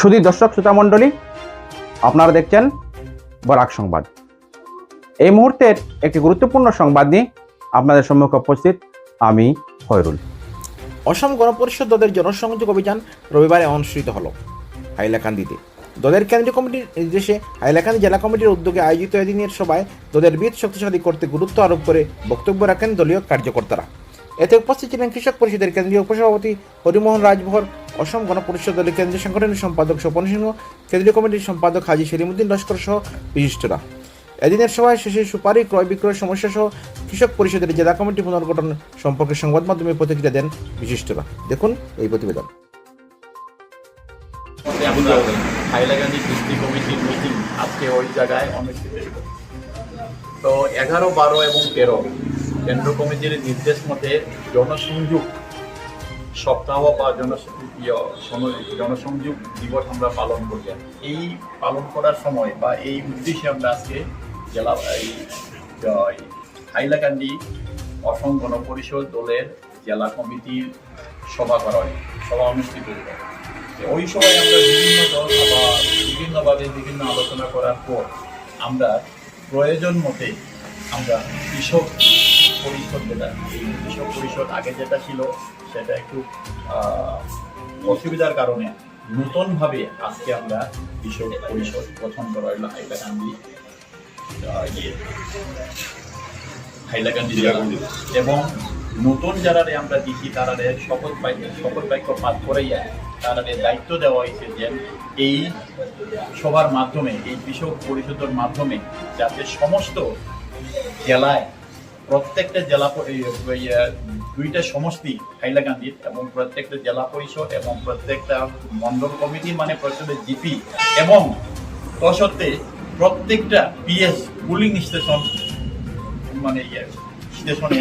শুধু দর্শক, শ্রোতা মণ্ডলী, আপনারা দেখছেন বরাক সংবাদ। এই মুহূর্তের একটি গুরুত্বপূর্ণ সংবাদ নিয়ে আপনাদের সম্মুখে উপস্থিত আমি হয়রুল অসম গণপরিষদ দলের জনসংযোগ অভিযান রবিবারে অনুষ্ঠিত হলো হাইলাকান্দিতে। দলের কেন্দ্রীয় কমিটির নির্দেশে হাইলাকান্দি জেলা কমিটির উদ্যোগে আয়োজিত এদিনের সভায় দলের বীজ শক্তিশালী করতে গুরুত্ব আরোপ করে বক্তব্য রাখেন দলীয় কার্যকর্তারা। এতে উপস্থিত ছিলেন কৃষক পরিষদের কেন্দ্রীয় উপসভাপতি হরিমোহন রাজভর অসম গণপরিষদ দলের কেন্দ্রীয় সংগঠনের সম্পাদক স্বপন সিংহ, কেন্দ্রীয় কমিটির সম্পাদক হাজি সেলিমুদ্দিন লস্কর সহ বিশিষ্টরা। এদিনের সভায় শেষে সুপারি ক্রয় বিক্রয় সমস্যা সহ কৃষক পরিষদের জেলা কমিটি পুনর্গঠন সম্পর্কে সংবাদ মাধ্যমে প্রতিক্রিয়া দেন বিশিষ্টরা। দেখুন এই প্রতিবেদন। হাইলাকান্দি ডিস্ট্রিক্ট কমিটির মিটিং আজকে ওই জায়গায় অনুষ্ঠিত তো এগারো, বারো এবং তেরো কেন্দ্র কমিটির নির্দেশ মতে জনসংযোগ সপ্তাহ বা ইয়ে, জনসংযোগ দিবস আমরা পালন করি। এই পালন করার সময় বা এই উদ্দেশ্যে আমরা আজকে জেলা এই হাইলাকান্দি অসম গণপরিষদ দলের জেলা কমিটির সভা করা হয় সভা অনুষ্ঠিত ওই সময় আমরা বিভিন্ন দল আবার বিভিন্নভাবে বিভিন্ন আলোচনা করার পর আমরা প্রয়োজন মতে আমরা কৃষক পরিষদ যেটা, এই কৃষক পরিষদ আগে যেটা ছিল, সেটা একটু অসুবিধার কারণে নতুনভাবে আজকে আমরা কৃষক পরিষদ গঠন করা হলো হাইলাকান্দি ইয়ে হাইলাকান্দি এবং নতুন যারা আমরা দেখি, তারা শপথ বাক্য শপথ বাক্য পাঠ করাইয়া তারা দায়িত্ব দেওয়া হয়েছে যে এই সভার মাধ্যমে, এই কৃষক পরিষদের মাধ্যমে যাতে সমস্ত জেলায় প্রত্যেকটা জেলা আহ, দুইটা সমষ্টি হাইলাকান্দির এবং প্রত্যেকটা জেলা পরিষদ এবং প্রত্যেকটা মন্ডল কমিটি মানে প্রত্যেকটা জিপি এবং তসত্ত্বে প্রত্যেকটা পিএস পুলিং স্টেশন মানে ইয়ে স্টেশনে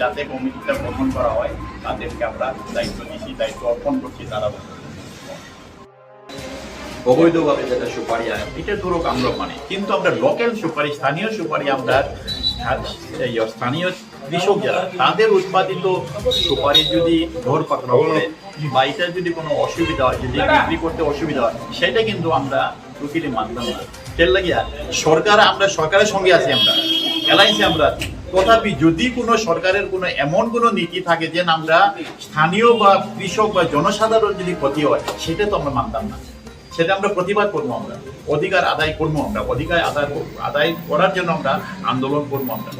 যাতে কমিটিটা গঠন করা হয় তাদেরকে আমরা দায়িত্ব দিচ্ছি দায়িত্ব অর্পণ করছি তারা। অবৈধভাবে যেটা সুপারি আয় এটা ধরুক আমরা মানে। কিন্তু আমরা লোকাল সুপারি স্থানীয় সুপারি আমরা স্থানীয় কৃষক যারা তাদের উৎপাদিত সুপারি যদি ধর পাকড়া করে বা যদি কোনো অসুবিধা হয়, যদি বিক্রি করতে অসুবিধা হয়, সেটা কিন্তু আমরা উকিলে মানতাম না তেল লাগিয়া সরকার আমরা, সরকারের সঙ্গে আছি আমরা অ্যালায়েন্সে আমরা। তথাপি যদি কোনো সরকারের কোনো এমন কোনো নীতি থাকে যে আমরা স্থানীয় বা কৃষক বা জনসাধারণ যদি ক্ষতি হয়, সেটা তো আমরা মানতাম না। সেটা আমরা প্রতিবাদ করব আমরা। অধিকার আদায় করব আমরা। অধিকার আদায় আদায় করার জন্য আমরা আন্দোলন করব আমরা।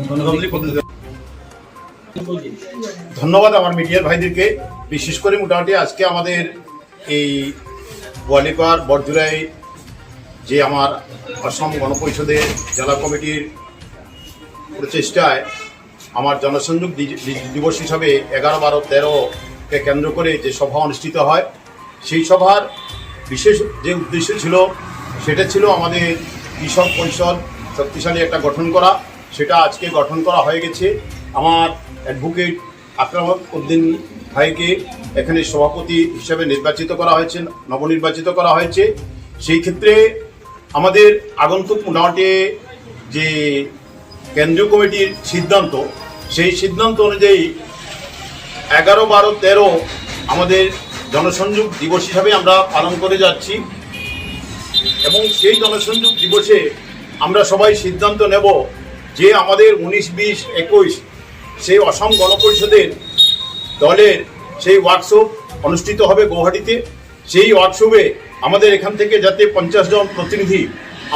ধন্যবাদ। আমার মিডিয়ার ভাইদেরকে। বিশেষ করে মোটামুটি আজকে আমাদের এই গোয়ালিপাড় বরজুরাই যে আমার অসম গণপরিষদের জেলা কমিটির প্রচেষ্টায় আমার জনসংযোগ দিবস হিসাবে এগারো বারো তেরোকে কেন্দ্র করে যে সভা অনুষ্ঠিত হয় সেই সভার বিশেষ যে উদ্দেশ্য ছিল, সেটা ছিল আমাদের কৃষক পরিষদ শক্তিশালী একটা গঠন করা। সেটা আজকে গঠন করা হয়ে গেছে। আমার অ্যাডভোকেট আকরাম উদ্দিন ভাইকে এখানে সভাপতি হিসেবে নির্বাচিত করা হয়েছে, নবনির্বাচিত করা হয়েছে। সেই ক্ষেত্রে আমাদের আগন্তুক মোটামুটি যে কেন্দ্রীয় কমিটির সিদ্ধান্ত, সেই সিদ্ধান্ত অনুযায়ী এগারো বারো তেরো আমাদের জনসংযোগ দিবস হিসাবে আমরা পালন করে যাচ্ছি। এবং সেই জনসংযোগ দিবসে আমরা সবাই সিদ্ধান্ত নেব যে আমাদের উনিশ, বিশ, একুশ সেই অসম গণপরিষদের দলের সেই ওয়ার্কশপ অনুষ্ঠিত হবে গৌহাটিতে। সেই ওয়ার্কশপে আমাদের এখান থেকে যাতে পঞ্চাশ জন প্রতিনিধি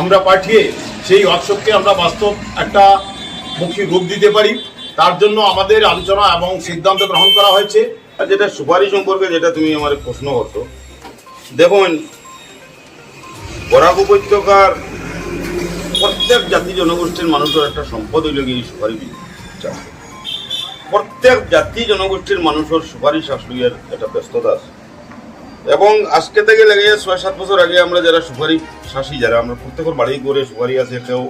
আমরা পাঠিয়ে সেই ওয়ার্কশপকে আমরা বাস্তব একটা মুখী রূপ দিতে পারি। তার জন্য আমাদের আলোচনা এবং সিদ্ধান্ত গ্রহণ করা হয়েছে। আর যেটা সুপারি সম্পর্কে যেটা তুমি আমার প্রশ্ন করছ, দেখুন, বরাক উপত্যকার প্রত্যেক জাতি জনগোষ্ঠীর মানুষের একটা সম্পদ হইল গিয়ে সুপারি চাষ। প্রত্যেক জাতি জনগোষ্ঠীর মানুষের সুপারি চাষ একটা ব্যস্ততা আছে। এবং আজকে থেকে লেগে ছয় সাত বছর আগে আমরা যারা সুপারি চাষি, যারা আমরা প্রত্যেকের বাড়ি করে সুপারি আছে, কেউ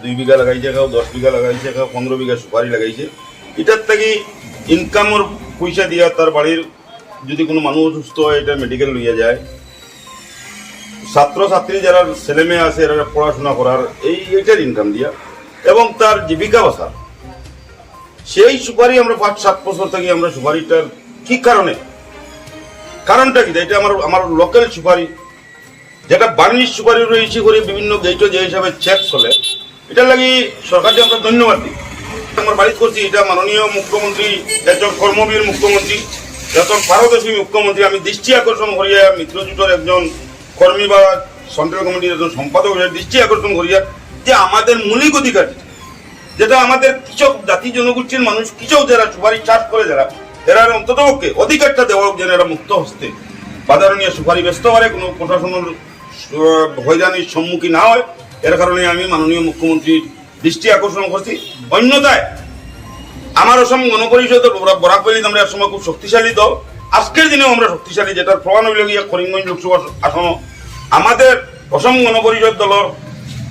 দুই বিঘা লাগাইছে, কেউ দশ বিঘা লাগাইছে, কেউ পনেরো বিঘা সুপারি লাগাইছে, এটার থেকে ইনকামর পয়সা দিয়া তার বাড়ির যদি কোনো মানুষ অসুস্থ হয়, এটা মেডিকেল লইয়া যায়। ছাত্র ছাত্রী যারা ছেলে মেয়ে আছে, এরা পড়াশোনা করার এই এটার ইনকাম দিয়া। এবং তার জীবিকা বাঁচা সেই সুপারি আমরা পাঁচ, সাত বছর থেকে আমরা সুপারিটার কি কারণে? কারণটা কি? এটা আমার আমার লোকাল সুপারি। যেটা বার্নিশ সুপারি রয়েছে করে বিভিন্ন গেটও যে হিসাবে চেক চলে, এটার লাগি সরকারকে আমরা ধন্যবাদ দিই। আমার বাড়ি করছি এটা মাননীয় মুখ্যমন্ত্রী, একজন কর্মবীর মুখ্যমন্ত্রী যখন পারদর্শী মুখ্যমন্ত্রী, আমি দৃষ্টি আকর্ষণ করিয়া মিত্রজোটের একজন কর্মী বা সেন্ট্রাল কমিটির একজন সম্পাদক হিসেবে দৃষ্টি আকর্ষণ করিয়া যে আমাদের মৌলিক অধিকার যেটা আমাদের কৃষক জাতি জনগোষ্ঠীর মানুষ কৃষক যারা সুপারি চাষ করে যারা, এরা অন্তত পক্ষে অধিকারটা দেওয়া যেন এরা মুক্ত হস্তে। বাজারে নিয়ে সুপারি ব্যস্ত পারে কোনো প্রশাসনের হয়রানির সম্মুখীন না হয়। এর কারণে আমি মাননীয় মুখ্যমন্ত্রীর দৃষ্টি আকর্ষণ করছি। অন্যথায় আমার অসম গণপরিষদ বরাক ভ্যালি আমরা এক সময় খুব শক্তিশালী দল। আজকের দিনেও আমরা শক্তিশালী, যেটার প্রমাণ হইল করিমগঞ্জ লোকসভা আসন। আমাদের অসম গণপরিষদ দলের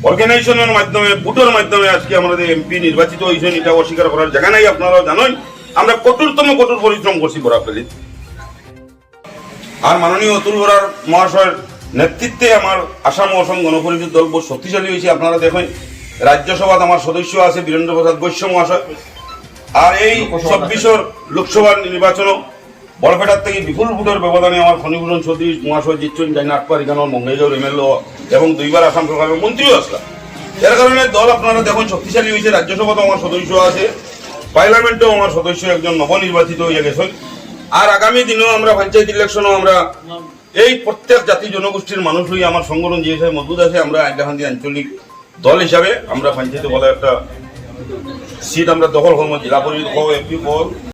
অর্গানাইজেশনের মাধ্যমে ভোটের মাধ্যমে আজকে আমাদের এমপি নির্বাচিত হয়েছেন, এটা অস্বীকার করার জায়গা নাই, আপনারাও জানেন। আমরা কঠোরতম কঠোর পরিশ্রম করছি বরাক ভ্যালিত আর মাননীয় অতুল বরার মহাশয়ের নেতৃত্বে আমার আসাম অসম গণপরিষদ দল বহু শক্তিশালী হয়েছে, আপনারা দেখেন। রাজ্যসভাত আমার সদস্য আছে বীরেন্দ্র প্রসাদ বৈশ্য মহাশয়। আর এই চব্বিশের লোকসভা নির্বাচনও বরপেটার থেকে বিপুল ভোটের ব্যবধানে আমার খনিভূষণ চৌধুরী মহাশয় জিতছেন যাই আটবার এখানে মঙ্গেজর এমএলএ এবং দুইবার আসাম সরকারের মন্ত্রীও আসলাম। এর কারণে দল আপনারা দেখুন শক্তিশালী হয়েছে রাজ্যসভাতেও আমার সদস্য আছে পার্লামেন্টেও আমার সদস্য একজন নবনির্বাচিত হয়ে গেছেন। আর আগামী দিনেও আমরা পঞ্চায়েত ইলেকশনও আমরা এই প্রত্যেক জাতি জনগোষ্ঠীর মানুষ হয়ে আমার সংগঠন যে মজবুত আছে আমরা হাইলাকান্দি আঞ্চলিক দল হিসাবে আমরা পঞ্চায়েত বলে একটা সিট আমরা দখল করব, জেলা পরিষদ হোক এমপি হোক